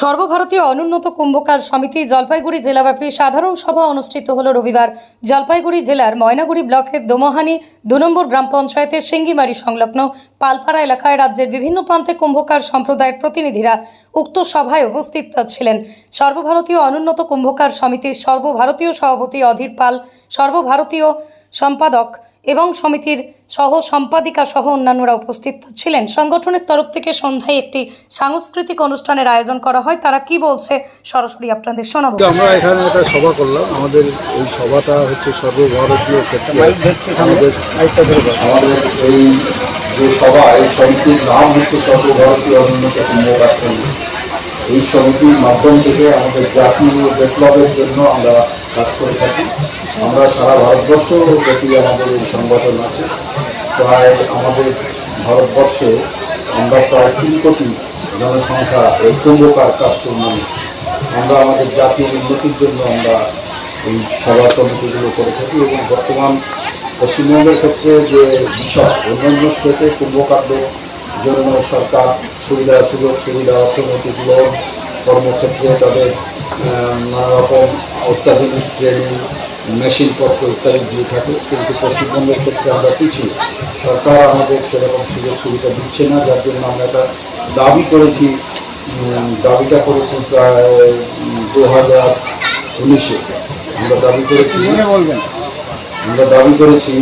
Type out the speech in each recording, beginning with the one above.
সর্বভারতীয় অনুন্নত কুম্ভকার সমিতি জলপাইগুড়ি জেলাব্যাপী সাধারণ সভা অনুষ্ঠিত হল রবিবার। জলপাইগুড়ি জেলার ময়নাগুড়ি ব্লকের দোমহানি দু নম্বর গ্রাম পঞ্চায়েতের সিঙ্গিমারি সংলগ্ন পালপাড়া এলাকায় রাজ্যের বিভিন্ন প্রান্তে কুম্ভকার সম্প্রদায়ের প্রতিনিধিরা উক্ত সভায় উপস্থিত ছিলেন। সর্বভারতীয় অনুন্নত কুম্ভকার সমিতির সর্বভারতীয় সভাপতি অধীর পাল, সর্বভারতীয় সম্পাদক এবং সমিতির সহ সম্পাদিকা সহ অন্যান্যরা উপস্থিত ছিলেন। সংগঠনের তরফ থেকে সন্ধ্যায় একটি সাংস্কৃতিক অনুষ্ঠানের আয়োজন করা হয়। তারা কি বলছে সরাসরি আপনাদের শোনাবো। আমরা এখানে একটা সভা করলাম। আমাদের এই সভাটা হচ্ছে সর্বভারতীয় ক্ষেত্রে আমাদের আমাদের এই যে সভা এই সমিতির নাম হচ্ছে সর্বভারতীয় এই সমিতির মাধ্যম থেকে আমাদের জাতীয় বিপ্লবের জন্য আমরা কাজ করে থাকি। আমরা সারা ভারতবর্ষ ব্যাপী আমাদের এই সংগঠন আছে। প্রায় আমাদের ভারতবর্ষে আমরা প্রায় তিন কোটি জনসংখ্যা এই কুম্ভকার কাস্টর মানুষ আমরা আমাদের জাতীয় উন্নতির জন্য আমরা এই সভা সমিতিগুলো করে থাকি এবং বর্তমান পশ্চিমবঙ্গের ক্ষেত্রে যে বিষয়, অন্যান্য স্টেটে কুম্ভকারদের জন্য সরকার সুবিধা সুযোগ সুবিধা অর্থনৈতিক লোন, কর্মক্ষেত্রে তাদের নানা রকম অত্যাধুনিক ট্রেনিং মেশিনপত্র ইত্যাদি দিয়ে থাকে কিন্তু পশ্চিমবঙ্গের ক্ষেত্রে আমরা পিছিয়ে। সরকার আমাদের সেরকম সুযোগ সুবিধা দিচ্ছে না যার জন্য আমরা একটা দাবি করেছি দাবিটা করেছি প্রায় দু হাজার উনিশে। আমরা দাবি করেছি বলবেন। আমরা দাবি করেছি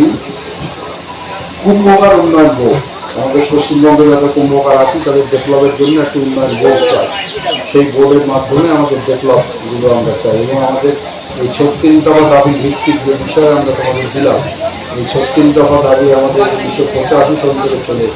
কুম্ভকার উন্নয়ন বোর্ড। আমাদের পশ্চিমবঙ্গের যত কুম্ভকার আছে, তাদের ডেভেলপের জন্য একটি উন্নয়ন বোর্ড চাই সেই বোর্ডের মাধ্যমে আমাদের ডেভেলপগুলো আমরা চাই এবং আমাদের এই ছত্রিশ দফা দাবি ভিত্তিক যে বিষয়ে আমরা তোমাদের দিলাম, এই ছত্রিশ দফা দাবি আমাদের উনিশশো পঁচাশি সন চলে।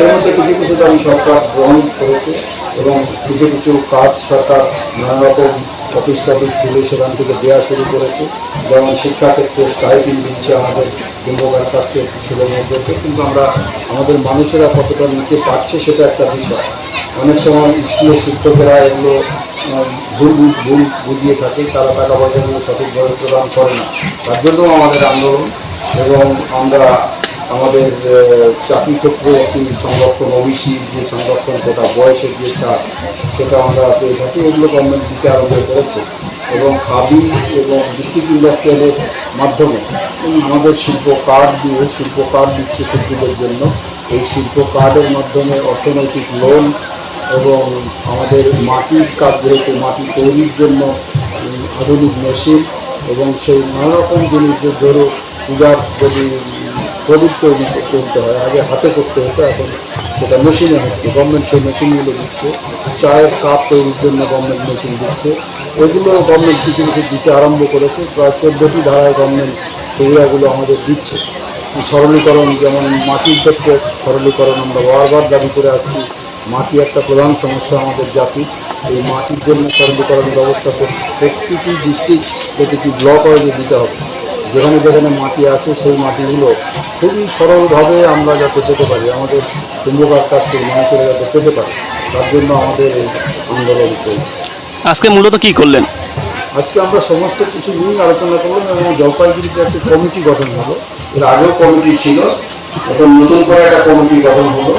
এর মধ্যে কিছু কিছু দাবি সরকার গ্রহণ করেছে এবং কিছু কিছু কাজ সরকার নানা রকম অফিস টফিস খুলে সেখান থেকে দেওয়া শুরু করেছে। যেমন শিক্ষাক্ষেত্রে স্টাইপিং দিচ্ছে আমাদের কুম্ভকার কাছে ছেলে মেয়েদেরকে কিন্তু আমরা আমাদের মানুষেরা কতটা নিতে পারছে সেটা একটা বিষয়। অনেক সময় স্কুলের শিক্ষকেরা এগুলো ভুল ভুল- বুঝিয়ে থাকে, তারা টাকা পয়সাগুলো সঠিকভাবে প্রদান করে না। তার জন্যও আমাদের আন্দোলন। এবং আমরা আমাদের চাকরি ক্ষেত্রে একটি সংরক্ষণ ওবিসি যে সংরক্ষণ কোটা বয়সের যে চাপ, সেটা আমরা পেয়ে থাকি। এগুলো গভর্নমেন্ট দিতে আরম্ভ করেছে। এবং খাদি এবং ডিস্ট্রিক্ট ইন্ডাস্ট্রিয়ালের মাধ্যমে আমাদের শিল্প কার্ড দিয়ে, শিল্প কার্ড দিচ্ছে শিল্পীদের জন্য। এই শিল্প কার্ডের মাধ্যমে অর্থনৈতিক লোন এবং আমাদের মাটির কাজ যেহেতু মাটি তৈরির জন্য আধুনিক মেশিন এবং সেই নানা রকম জিনিস যে ধরো পূজার যদি প্রদীপ তৈরি করতে হয়, আগে হাতে করতে হতো, এখন সেটা মেশিনে হচ্ছে গভর্নমেন্ট সেই মেশিনগুলো দিচ্ছে। চায়ের কাপ তৈরির জন্য গভর্নমেন্ট মেশিন দিচ্ছে। এগুলো গভর্নমেন্ট কিছু কিছু দিতে আরম্ভ করেছে, প্রায় চোদ্দোটি ধারায় গভর্নমেন্ট সুবিধাগুলো আমাদের দিচ্ছে। সরলীকরণ, যেমন মাটির ক্ষেত্রে সরলীকরণ, আমরা বারবার দাবি করে আসছি, মাটি একটা প্রধান সমস্যা আমাদের জাতি। এই মাটির জন্য সরলীকরণ ব্যবস্থা প্রতি- প্রতিটি ডিস্ট্রিক্ট প্রতিটি ব্লক ওয়াইজে দিতে হবে। যেখানে যেখানে মাটি আছে সেই মাটিগুলো খুবই সরলভাবে আমরা যাতে পেতে পারি আমাদের কুম্ভকার কাছ থেকে মানুষেরা যাতে পেতে পারি তার জন্য আমাদের এই আন্দোলন চলছে। আজকে মূলত কি করলেন? আজকে আমরা সমস্ত কিছু নিয়ে আলোচনা করলাম এবং জলপাইগুড়িতে একটা কমিটি গঠন হলো। এর আগেও কমিটি ছিল এখন নতুন করে একটা কমিটি গঠন হলো।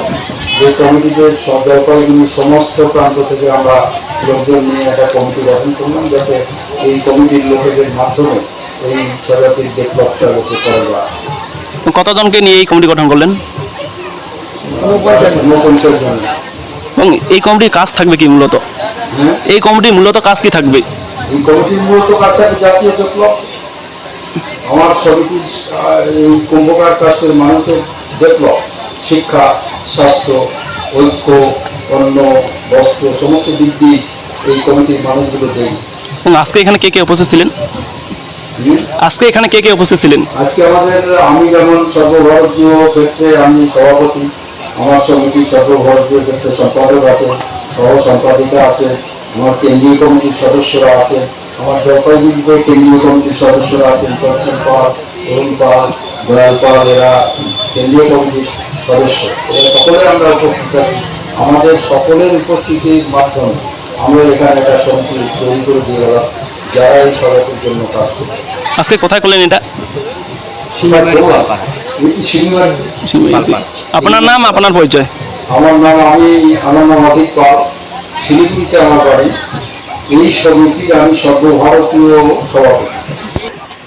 যে কমিটিতে সব জলপাইগুড়ির সমস্ত প্রান্ত থেকে আমরা লোকজন নিয়ে একটা কমিটি গঠন করলাম যাতে এই কমিটির লোকেদের মাধ্যমে এই সজাতির ডেভেলপটা লোকে করা কতজনকে নিয়ে এই কমিটি গঠন করলেন? এবং এই কমিটির কাজ থাকবে কি মূলত? হ্যাঁ? এই কমিটির মূলত কাজ কি থাকবে? এই কমিটির মূলত কাছে জাতীয় বিপ্লব আমার সমিতির এই কুম্ভকার ট্রাস্টের মানুষের বিপ্লব শিক্ষা স্বাস্থ্য ঐক্য অন্ন বস্ত্র সমস্ত দিক দিয়ে এই কমিটির মানুষগুলো দেয়। এবং আজকে এখানে কে কে উপস্থিত ছিলেন? আজকে এখানে কে কে উপস্থিত ছিলেন? আজকে আমাদের, আমি যেমন সর্বভারতীয় ক্ষেত্রে আমি সভাপতি, আমার সমিতির সর্বভারতীয় ক্ষেত্রে সম্পাদক আছে সহ সম্পাদিকা আছে, আমার কেন্দ্রীয় কমিটির সদস্যরা আছে, আমার জলপাইগুড়িতে কেন্দ্রীয় কমিটির সদস্যরা আছেন চঞ্চল পাল, অরুণ পাল, দয়াল পাল, এরা কেন্দ্রীয় কমিটির সদস্য। এরা সকলে আমরা উপস্থিত আছি। আমাদের সকলের উপস্থিতির মাধ্যমে আমরা এখানে একটা সমিতি তৈরি করে দিয়ে গেলাম। যারা এই সড়কের জন্য কাজ করছে। আজকে কোথায় করলেন এটা? আপনার নাম আপনার পরিচয়? আমার নাম আমি আমার নাম অধিক পাল। শিলিগুড়িতে আমার বাড়ি। এই সমিতির আমি সর্বভারতীয় সভাপতি।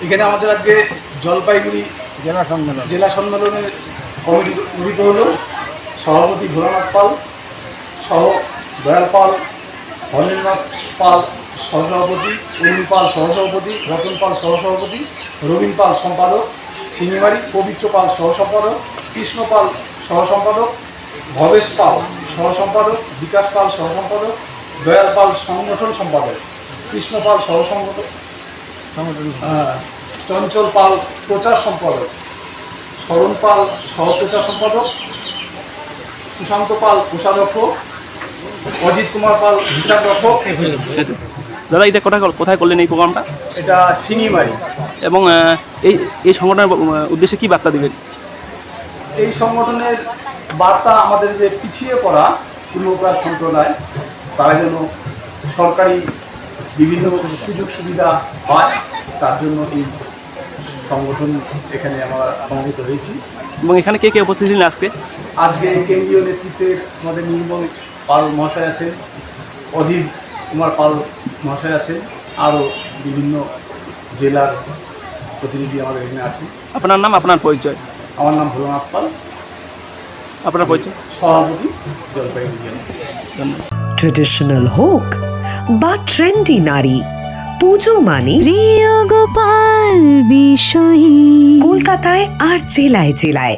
এখানে আমাদের আজকে জলপাইগুড়ি জেলা সম্মেলন। জেলা সম্মেলনের কমিটি গঠিত হলো। সভাপতি ভোলানাথ পাল সহ দয়াল পাল হরেন্দ্রনাথ পাল সহসভাপতি অরুণ পাল সহসভাপতি, রতন পাল সহসভাপতি, রবীন পাল সম্পাদক সিঙ্গিমারি পবিত্র পাল সহসম্পাদক, কৃষ্ণ পাল সহসম্পাদক, ভবেশ পাল সহসম্পাদক, বিকাশ পাল সহসম্পাদক, দয়াল পাল সংগঠন সম্পাদক, কৃষ্ণ পাল সহসম্পাদক চঞ্চল পাল প্রচার সম্পাদক শরণ পাল সহপ্রচার সম্পাদক, সুশান্ত পাল কোষাধ্যক্ষ, অজিত কুমার পাল হিসাব রক্ষক দাদা এটা কোথায় কোথায় করলেন এই প্রোগ্রামটা? এটা সিঙ্গিমারি এবং এই এই সংগঠনের উদ্দেশ্যে কি বার্তা দিবেন? এই সংগঠনের বার্তা আমাদের যে পিছিয়ে পড়া পূর্ণকার সম্প্রদায় তারা যেন সরকারি বিভিন্ন সুযোগ সুবিধা হয় তার জন্য এই সংগঠন এখানে আমরা সমবেত হয়েছি। এবং এখানে কে কে উপস্থিত ছিলেন আজকে? আজকে কেন্দ্রীয় নেতৃত্বের আমাদের নির্মল পাল মহাশয় আছেন অধীর কুমার পাল মহাশয় আছেন আরও বিভিন্ন জেলার প্রতিনিধি আমাদের এখানে আছেন। আপনার নাম আপনার পরিচয়? আমার নাম ভোলানাথ পাল। আপনার পরিচয়? সভাপতি জলপাইগুড়ি জেলা। ট্রেডিশনাল হোক বা ট্রেন্ডি নারী পুজো মানে প্রিয় গোপাল বিষয়ী। কলকাতায় আর জেলায় জেলায়।